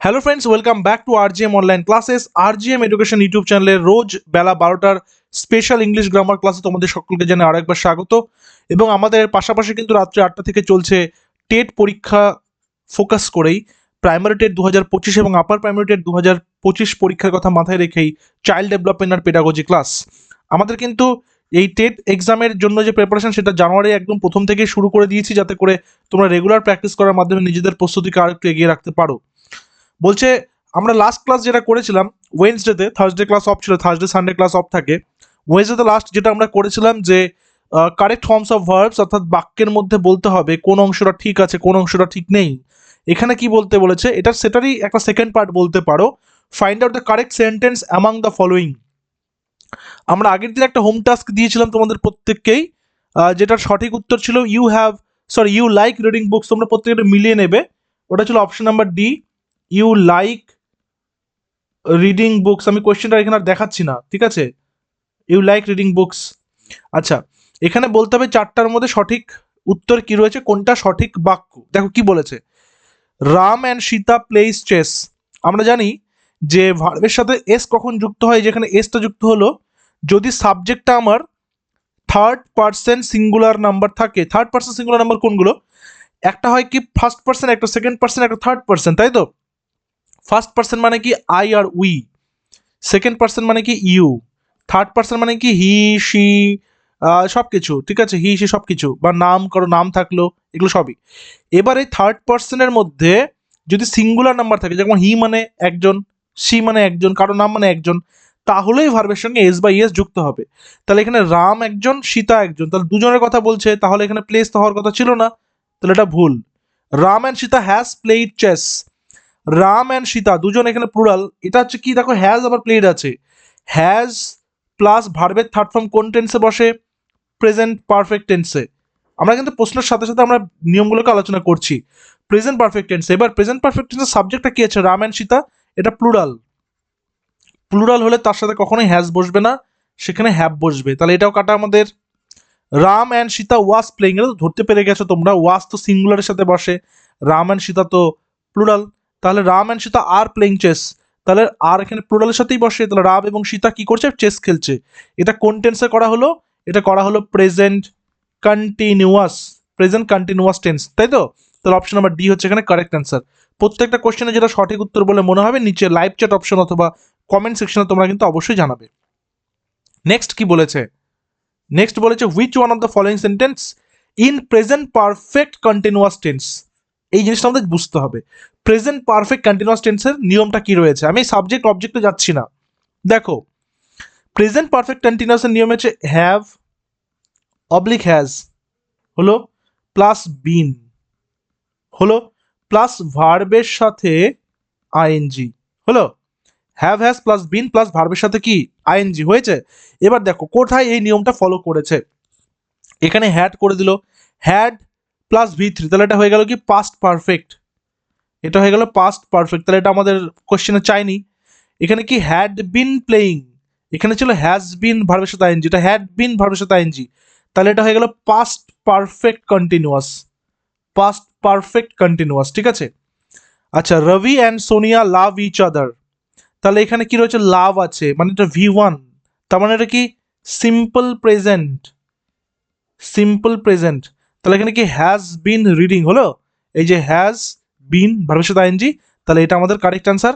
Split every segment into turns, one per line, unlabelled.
Hello friends welcome back to R GM online classes R GM education YouTube চ্যানেলে রোজ বেলা বারোটার special English grammar ক্লাসে তোমাদের সকলকে জানাই আরেকবার স্বাগত। এবং আমাদের পাশাপাশি কিন্তু রাত্রে আটটা থেকে চলছে টেট পরীক্ষা ফোকাস করেই। প্রাইমারি টেট দু হাজার পঁচিশ এবং আপার প্রাইমারি টেট দু হাজার পঁচিশ পরীক্ষার কথা মাথায় রেখেই চাইল্ড ডেভেলপমেন্ট আর পেডাগজি ক্লাস আমাদের কিন্তু এই টেট এক্সামের জন্য যে প্রিপারেশন সেটা জানুয়ারি একদম প্রথম থেকেই শুরু করে দিয়েছি যাতে করে তোমরা রেগুলার প্র্যাকটিস করার মাধ্যমে নিজেদের প্রস্তুতিকে আরেকটু এগিয়ে রাখতে পারো। বলছে, আমরা লাস্ট ক্লাস যেটা করেছিলাম ওয়েনসডেতে থার্সডে ক্লাস অফ ছিল থার্সডে সানডে ক্লাস অফ থাকে। ওয়েনসডেতে লাস্ট যেটা আমরা করেছিলাম যে কারেক্ট ফর্মস অফ ভার্বস অর্থাৎ বাক্যের মধ্যে বলতে হবে কোন অংশটা ঠিক আছে, কোন অংশটা ঠিক নেই। এখানে কি বলতে বলেছে, এটা সেটারই একটা সেকেন্ড পার্ট বলতে পারো। Find out the correct sentence among the following আমরা আগের দিন একটা হোম টাস্ক দিয়েছিলাম তোমাদের প্রত্যেককেই যেটার সঠিক উত্তর ছিল you have sorry you like reading books তোমরা প্রত্যেকটা মিলিয়ে নেবে। ওটা ছিল option number D you like reading books. আমি কোয়েশ্চেনটা এখানে আর দেখাচ্ছি না, ঠিক আছে? You like reading books. আচ্ছা এখানে বলতে হবে চারটার মধ্যে সঠিক উত্তর কি রয়েছে, কোনটা সঠিক বাক্য? দেখো কি বলেছে। Ram and Sita plays chess আমরা জানি যে ভার্বের সাথে এস কখন যুক্ত হয়, যেখানে এসটা যুক্ত হলো, যদি সাবজেক্টটা আমার থার্ড পার্সন সিঙ্গুলার নাম্বার থাকে। থার্ড পার্সন সিঙ্গুলার নাম্বার কোনগুলো? একটা হয় কি ফার্স্ট পার্সন একটা সেকেন্ড পার্সন একটা থার্ড পার্সন তাই তো? ফার্স্ট পার্সন মানে কি আই আর উই সেকেন্ড পার্সন মানে কি ইউ থার্ড পার্সন মানে কি হি শি সব কিছু ঠিক আছে? হি সি সব কিছু বা নাম, কারও নাম থাকল, এগুলো সবই। এবার এই থার্ড পার্সনের মধ্যে যদি সিঙ্গুলার নাম্বার থাকে, যেমন হি মানে একজন সি মানে একজন, কারও নাম মানে একজন, তাহলেই ভার্বের সঙ্গে এস বা ইএস যুক্ত হবে। তাহলে এখানে রাম একজন, সীতা একজন, তাহলে দুজনের কথা বলছে, তাহলে এখানে প্লেস তো হওয়ার কথা ছিল না, তাহলে এটা ভুল। Ram and Sita has played chess Ram and Sita, দুজন এখানে প্লুরাল এটা হচ্ছে কি? দেখো হ্যাজ আবার প্লেড আছে। হ্যাজ প্লাস ভার্বের থার্ড ফর্ম কোন টেন্সে বসে? প্রেজেন্ট পারফেক্ট টেন্সে আমরা কিন্তু প্রশ্নের সাথে সাথে আমরা নিয়মগুলোকে আলোচনা করছি। প্রেজেন্ট পারফেক্ট টেন্সে এবার প্রেজেন্ট পারফেক্ট টেন্সের সাবজেক্টটা কি আছে? রাম অ্যান্ড সীতা, এটা প্লুরাল প্লুরাল হলে তার সাথে কখনোই হ্যাজ বসবে না, সেখানে হ্যাভ বসবে। তাহলে এটাও কাটা আমাদের। Ram and Sita was playing এটা ধরতে পেরে গেছো তোমরা। ওয়াস তো সিঙ্গুলারের সাথে বসে। রাম অ্যান্ড সীতা তো প্লুরাল তাহলে Ram and Sita are playing chess তাহলে আর এখানে প্লুরালের সাথেই বসে। তাহলে রাম এবং সীতা কি করছে? চেস খেলছে। এটা কোন টেন্সে করা হলো? এটা করা হলো present continuous present continuous tense তাই তো? তাহলে অপশন নাম্বার ডি হচ্ছে এখানে কারেক্ট অ্যান্সার প্রত্যেকটা কোশ্চেনে যেটা সঠিক উত্তর বলে মনে হবে, নিচে লাইভ চ্যাট অপশন অথবা কমেন্ট সেকশনে তোমরা কিন্তু অবশ্যই জানাবে। নেক্সট কি বলেছে? নেক্সট বলেছে which one of the following sentence in present perfect continuous tense এই জিনিসটা আমাদের বুঝতে হবে। প্রেজেন্ট পারফেক্ট কন্টিনিউয়াস টেন্সের নিয়মটা কি রয়েছে? আমি সাবজেক্ট অবজেক্টে যাচ্ছি না। দেখো প্রেজেন্ট পারফেক্ট কন্টিনিউয়াসের নিয়ম হচ্ছে হ্যাভ অবলিক হ্যাজ হলো প্লাস বিন হলো প্লাস ভার্বের সাথে আইএনজি হলো have has plus been plus ভার্বের সাথে কি আইএনজি হয়েছে? এবার দেখো, কোথায় এই নিয়মটা ফলো করেছে? এখানে হ্যাড করে দিল হ্যাড প্লাস ভি থ্রি তাহলে এটা হয়ে গেল কি পাস্ট পারফেক্ট এটা হয়ে গেল পাস্ট পারফেক্ট তাহলে এটা আমাদের কোশ্চেনে চাইনি। এখানে কি হ্যাড বিন প্লেয়িং এখানে ছিল হ্যাজ বিন ভার্বের সাথে আইএনজি এটা হ্যাড বিন ভার্বের সাথে আইএনজি তাহলে এটা হয়ে গেল past perfect continuous past perfect continuous ঠিক আছে? আচ্ছা Rabi and Sonia love each other তাহলে এখানে কি রয়েছে? লাভ আছে মানে এটা ভি ওয়ান তার মানে এটা কি? সিম্পল প্রেজেন্ট সিম্পল প্রেজেন্ট তাহলে এখানে কি হ্যাজ বিন রিডিং হলো? এই যে হ্যাজ বিন ভার্বের সাথে আইনজি তাহলে এটা আমাদের কারেক্ট অ্যান্সার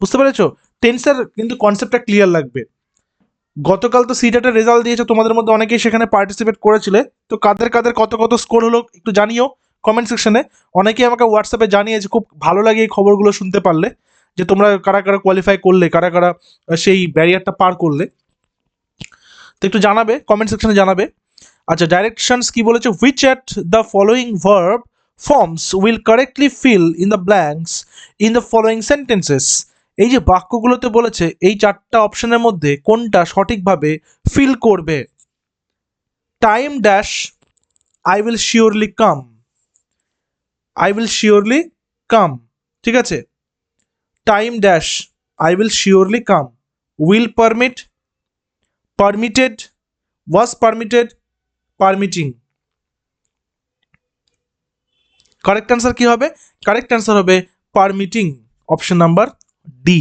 বুঝতে পেরেছ? টেন্সের কিন্তু কনসেপ্টটা ক্লিয়ার লাগবে। গতকাল তো সিটেটের রেজাল্ট দিয়েছে, তোমাদের মধ্যে অনেকেই সেখানে পার্টিসিপেট করেছিলে। তো কাদের কাদের কত কত স্কোর হলো একটু জানিও কমেন্ট সেকশনে অনেকেই আমাকে হোয়াটসঅ্যাপে জানিয়েছে, খুব ভালো লাগে এই খবরগুলো শুনতে পারলে, যে তোমরা কারা কারা কোয়ালিফাই করলে, কারা কারা সেই ব্যারিয়ারটা পার করলে। তো একটু জানাবে কমেন্ট সেকশনে জানাবে। আচ্ছা ডাইরেকশনস কি বলেছে? Which at the following verb forms will correctly fill in the blanks in the following sentences এই যে বাক্যগুলোতে বলেছে, এই চারটা অপশনের মধ্যে কোনটা সঠিকভাবে ফিল করবে? Time dash I will surely come I will surely come ঠিক আছে? Time dash I will surely come will permit permitted was permitted permitting correct answer কি হবে? কারেক্ট অ্যান্সার হবে পারমিটিং অপশন নাম্বার ডি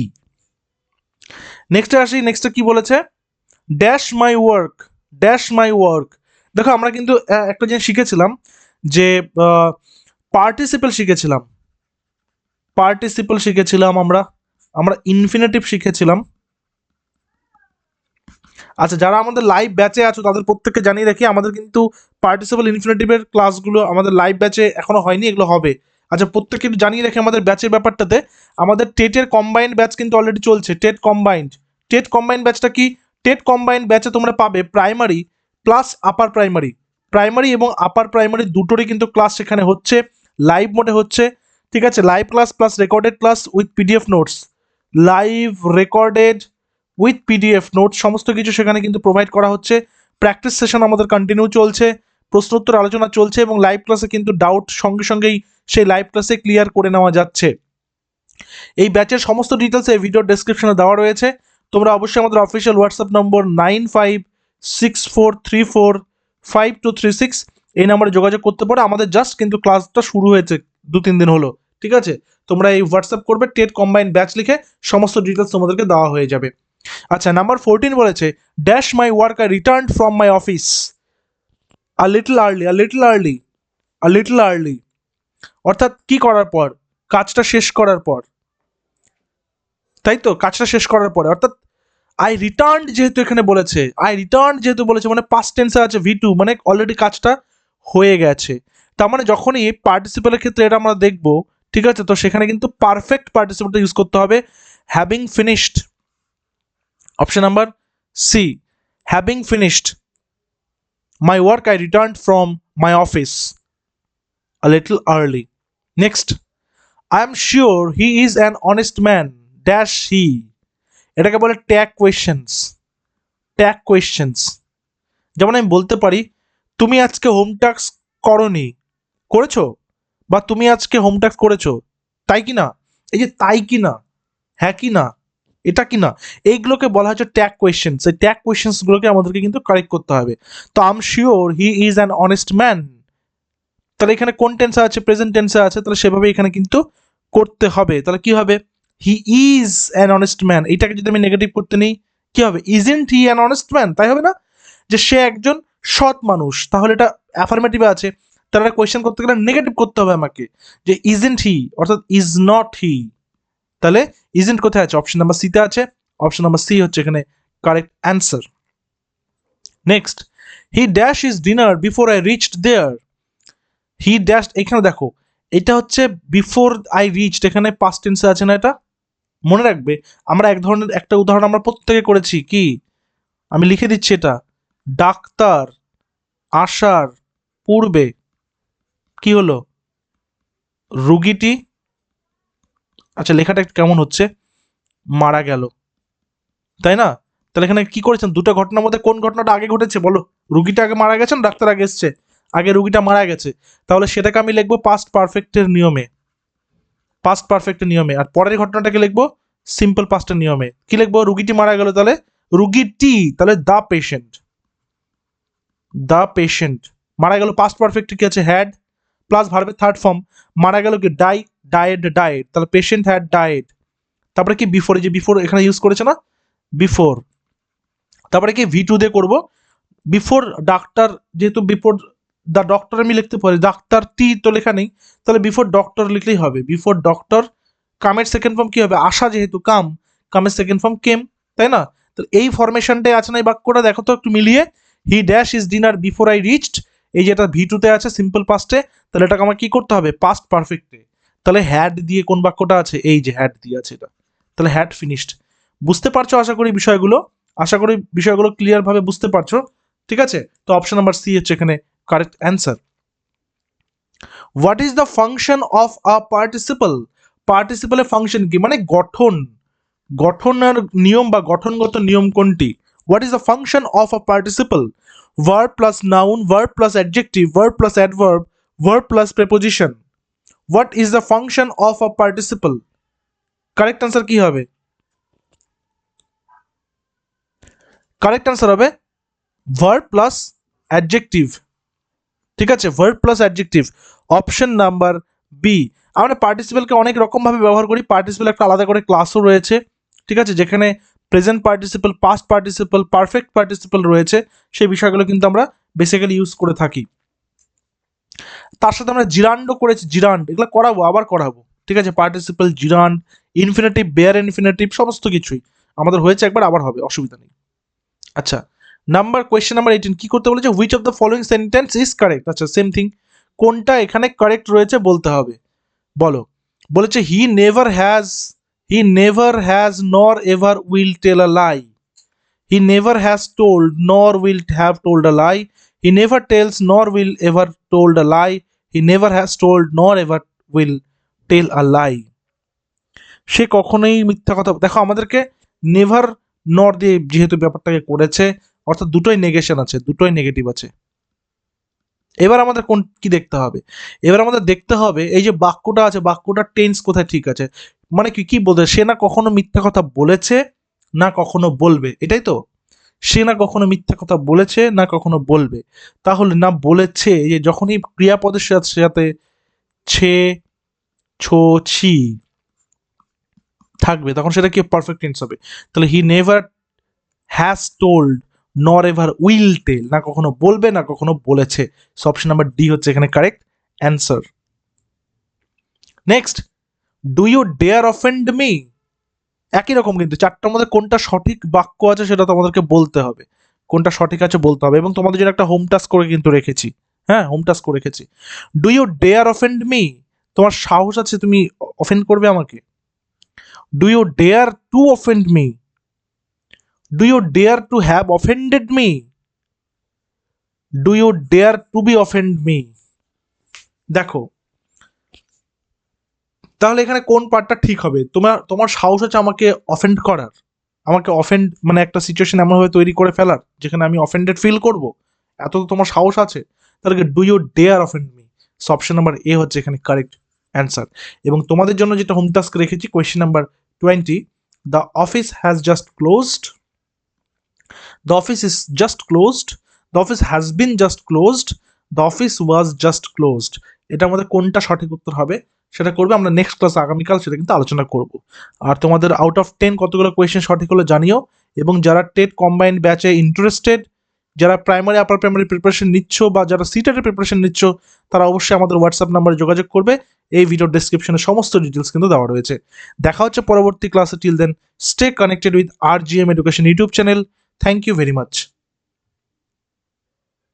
নেক্সটে আসি নেক্সটে কি বলেছে? Dash my work dash my work দেখো, আমরা কিন্তু একটা জিনিস শিখেছিলাম যে পার্টিসিপেল শিখেছিলাম। পার্টিসিপেল শিখেছিলাম আমরা আমরা ইনফিনিটিভ শিখেছিলাম। আচ্ছা যারা আমাদের লাইভ ব্যাচে আছো, তাদের প্রত্যেককে জানিয়ে রাখি, আমাদের কিন্তু পার্টিসিপেল ইনফিনিটিভের ক্লাসগুলো আমাদের লাইভ ব্যাচে এখনও হয়নি, এগুলো হবে। আচ্ছা প্রত্যেককে জানিয়ে রাখি আমাদের ব্যাচের ব্যাপারটাতে। আমাদের টেটের কম্বাইন্ড ব্যাচ কিন্তু অলরেডি চলছে, টেট কম্বাইন্ড টেট কম্বাইন্ড ব্যাচটা কি? টেট কম্বাইন্ড ব্যাচে তোমরা পাবে primary plus upper primary primary এবং আপার প্রাইমারি দুটোরই কিন্তু ক্লাস সেখানে হচ্ছে লাইভ মোডে হচ্ছে। ঠিক আছে live class plus recorded class with PDF notes live recorded with PDF note সমস্ত কিছু সেখানে কিন্তু প্রোভাইড করা হচ্ছে। প্র্যাকটিস সেশন আমাদের কন্টিনিউ চলছে, প্রশ্নোত্তর আলোচনা চলছে এবং লাইভ ক্লাসে কিন্তু ডাউট সঙ্গে সঙ্গেই সেই লাইভ ক্লাসে ক্লিয়ার করে নেওয়া যাচ্ছে। এই ব্যাচের সমস্ত ডিটেলস এই ভিডিও ডেসক্রিপশনে দেওয়া রয়েছে। তোমরা অবশ্যই আমাদের official WhatsApp number nine five six four three four five two three six এই নাম্বারে যোগাযোগ করতে পারো। আমাদের জাস্ট কিন্তু ক্লাসটা শুরু হয়েছে দু তিন দিন হলো, ঠিক আছে? তোমরা এই হোয়াটসঅ্যাপ করবে টেট কম্বাইন ব্যাচ লিখে সমস্ত ডিটেলস তোমাদেরকে দেওয়া হয়ে যাবে। আচ্ছা নাম্বার ফোরটিন বলেছে dash my work I return from my office a little early a little early a little early অর্থাৎ কি করার পর? কাজটা শেষ করার পর। তাই তো? কাজটা শেষ করার পরে। অর্থাৎ আই রিটার্ন যেহেতু এখানে বলেছে আই রিটার্ন যেহেতু বলেছে মানে পাস্ট টেন্সে আছে ভি টু মানে অলরেডি কাজটা হয়ে গেছে। তার মানে যখনই পার্টিসিপেলের ক্ষেত্রে এটা আমরা দেখব, ঠিক আছে? তো সেখানে কিন্তু পারফেক্ট পার্টিসিপেলটা ইউজ করতে হবে having finished option number C having finished my work I return from my office a little early next I am sure he is an honest man dash he এটাকে বলে ট্যাগ কোয়েশ্চেন্স ট্যাগ কোয়েশ্চেন্স যেমন আমি বলতে পারি, তুমি আজকে home tax করনি। করেছ? বা তুমি আজকে হোম ট্যাক্স করেছ? তাই কি না? এই যে তাই কি না? হ্যাঁ কি না? এটা কি না? এইগুলোকে বলা হচ্ছে ট্যাগ কোয়েশ্চেন সেই ট্যাগ কোয়েশ্চেন্সগুলোকে আমাদেরকে কিন্তু কারেক্ট করতে হবে। তো I'm sure he is an honest man তাহলে এখানে কোন টেন্সে আছে প্রেজেন্ট টেন্সে আছে, তাহলে সেভাবে এখানে কিন্তু করতে হবে। তাহলে কি হবে? He is an honest man এটাকে যদি আমি নেগেটিভ করতে নিই, কি হবে? Isn't he an honest man তাই হবে না? যে সে একজন সৎ মানুষ। তাহলে এটা অ্যাফার্মেটিভে আছে। তাহলে কোয়েশ্চেন করতে গেলে নেগেটিভ করতে হবে আমাকে। যে ইজেন্ট হি অর্থাৎ ইজ নট হি তাহলে ইজেন্ট কোথায় আছে? অপশন নাম্বার সিতে আছে। অপশন নাম্বার সি হচ্ছে এখানে correct answer next he dash is dinner before I reached there he dash এখানে দেখো, এটা হচ্ছে বিফোর আই রিচড এখানে পাস্ট টেন্সে আছে না এটা? মনে রাখবে, আমরা এক ধরনের একটা উদাহরণ আমরা প্রত্যেকে করেছি, কি? আমি লিখে দিচ্ছি এটা, ডাক্তার আসার পূর্বে কি হলো? রুগীটি আচ্ছা লেখাটা কেমন হচ্ছে? মারা গেল। তাই না? তাহলে এখানে কি করেছেন? দুটো ঘটনার মধ্যে কোন ঘটনাটা আগে ঘটেছে বলো? রুগীটা আগে মারা গেছেন ডাক্তার আগে এসছে? আগে রুগীটা মারা গেছে। তাহলে সেটাকে আমি লিখব পাস্ট পারফেক্টের নিয়মে। পাস্ট পারফেক্টের নিয়মে। আর পরের ঘটনাটাকে লিখব সিম্পল পাস্টের নিয়মে। কি লিখব? রুগীটি মারা গেল তাহলে? রুগীটি, তাহলে দ্য পেশেন্ট দ্য পেশেন্ট মারা গেল পাস্ট পারফেক্ট কি আছে? হ্যাড প্লাস ভার্বের থার্ড ফর্ম মারা গেল কি ডাই ডায়েড ডায়েড তাহলে পেশেন্ট হ্যাড ডায়েড তারপরে কি বিফোর যে বিফোর এখানে ইউজ করেছে না? বিফোর তারপরে কি ভি টু দিয়ে করব। বিফোর ডাক্তার যেহেতু বিফোর দ্য ডক্টর আমি লিখতে পারি ডাক্তার টি তো লেখা নেই, তাহলে বিফোর ডক্টর লিখলেই হবে। বিফোর ডক্টর কামের সেকেন্ড ফর্ম কি হবে? আশা যেহেতু কাম কামের সেকেন্ড ফর্ম কেম তাই না? তো এই ফরমেশনটাই আছে না এই বাক্যটা, দেখো তো একটু মিলিয়ে। He dash is dinner before I reached এই যেটা ভি টুতে আছে সিম্পল পাস্টে তাহলে এটাকে আমার কি করতে হবে? পাস্ট পারফেক্টে তাহলে হ্যাড দিয়ে কোন বাক্যটা আছে? এই যে হ্যাড দিয়ে আছে এটা। তাহলে হ্যাড ফিনিশড বুঝতে পারছ আশা করি বিষয়গুলো? আশা করি বিষয়গুলো ক্লিয়ার ভাবে বুঝতে পারছ। ঠিক আছে? তো অপশন নাম্বার সি হচ্ছে এখানে correct answer what is the function of a participle পার্টিসিপলের function কি? মানে গঠন। গঠনের নিয়ম বা গঠনগত নিয়ম কোনটি? What is the function of a participle verb plus noun verb plus adjective verb plus adverb verb plus preposition what is the function of a participle correct answer কি হবে? কারেক্ট আনসার হবে ভার্ব প্লাস অ্যাডজেক্টিভ ঠিক আছে verb plus adjective option number B আমরা পার্টিসিপেলকে অনেক রকমভাবে ব্যবহার করি। পার্টিসিপেল একটা আলাদা করে ক্লাসও রয়েছে। ঠিক আছে, যেখানে present participle past participle perfect participle রয়েছে, সেই বিষয়গুলো কিন্তু আমরা বেসিক্যালি ইউজ করে থাকি। তার সাথে আমরা জিরান্ডও করেছি জিরান্ড এগুলো করাবো, আবার করাবো। ঠিক আছে? Participle gerund infinitive bare infinitive সমস্ত কিছুই। আমাদের হয়েছে একবার, আবার হবে, অসুবিধা নেই। আচ্ছা নাম্বার কোয়েশ্চেন নাম্বার এইটিন কি করতে বলেছে? Which of the following sentence is correct আচ্ছা সেম থিং কোনটা এখানে কারেক্ট রয়েছে বলতে হবে। বলো, বলেছে he never has he never has nor ever will tell a lie he never has told nor will have told a lie he never tells nor will ever told a lie he never has told nor ever will tell a lie সে কখনোই মিথ্যা কথা দেখো, আমাদেরকে never নর দিয়ে যেহেতু ব্যাপারটাকে করেছে, অর্থাৎ দুটোই নেগেশন আছে, দুটোই নেগেটিভ আছে। এবার আমাদের কোন কি দেখতে হবে? এবার আমাদের দেখতে হবে, এই যে বাক্যটা আছে, বাক্যটা টেন্স কোথায় ঠিক আছে? মানে কি কি বলতে, সে না কখনো মিথ্যা কথা বলেছে, না কখনো বলবে। এটাই তো। সে না কখনো মিথ্যা কথা বলেছে, না কখনো বলবে। তাহলে না বলেছে, যে যখনই ক্রিয়াপদের সাথে ছে, ছো, ছি থাকবে, তখন সেটা কি পারফেক্ট টেন্স হবে? তাহলে he never has told nor ever will tell না কখনো বলবে, না কখনো বলেছে। সো অপশন নাম্বার ডি হচ্ছে এখানে correct answer next do you dare offend me একই রকম কিন্তু, চারটার মধ্যে কোনটা সঠিক বাক্য আছে সেটা তোমাদেরকে বলতে হবে। কোনটা সঠিক আছে বলতে হবে। এবং তোমাদের জন্য একটা হোম টাস্ক করে কিন্তু রেখেছি। হ্যাঁ হোম টাস্ক করে রেখেছি। Do you dare offend me তোমার সাহস আছে তুমি অফেন্ড করবে আমাকে? Do you dare to offend me do you dare to have offended me do you dare to be offend me দেখো তাহলে এখানে কোন পার্টটা ঠিক হবে? তোমার তোমার সাহস আছে আমাকে অফেন্ড করার। আমাকে অফেন্ড মানে একটা সিচুয়েশন এমনভাবে তৈরি করে ফেলার, যেখানে আমি অফেন্ডেড ফিল করব। এত তো তোমার সাহস আছে, তাহলে do you dare offend me option number A হচ্ছে এখানে কারেক্ট অ্যান্সার এবং তোমাদের জন্য যেটা হোম টাস্ক রেখেছি question number twenty the office has just closed the office is just closed the office has been just closed the office was just closed এটার মধ্যে কোনটা সঠিক উত্তর হবে? সেটা করবে, আমরা নেক্সট ক্লাস আগামীকাল সেটা কিন্তু আলোচনা করব। আর তোমাদের আউট অফ টেন কতগুলো কোয়েশ্চেন সঠিক হলো জানিও, এবং যারা টেট কম্বাইন্ড ব্যাচে ইন্টারেস্টেড যারা প্রাইমারি আপার প্রাইমারি প্রিপারেশন নিচ্ছ বা যারা সিটেটের প্রিপারেশন নিচ্ছ, তারা অবশ্যই আমাদের হোয়াটসঅ্যাপ নাম্বারে যোগাযোগ করবে। এই ভিডিওর ডিসক্রিপশনে সমস্ত ডিটেলস কিন্তু দেওয়া রয়েছে। দেখা হচ্ছে পরবর্তী ক্লাসে till then stay connected with R G M education YouTube channel thank you very much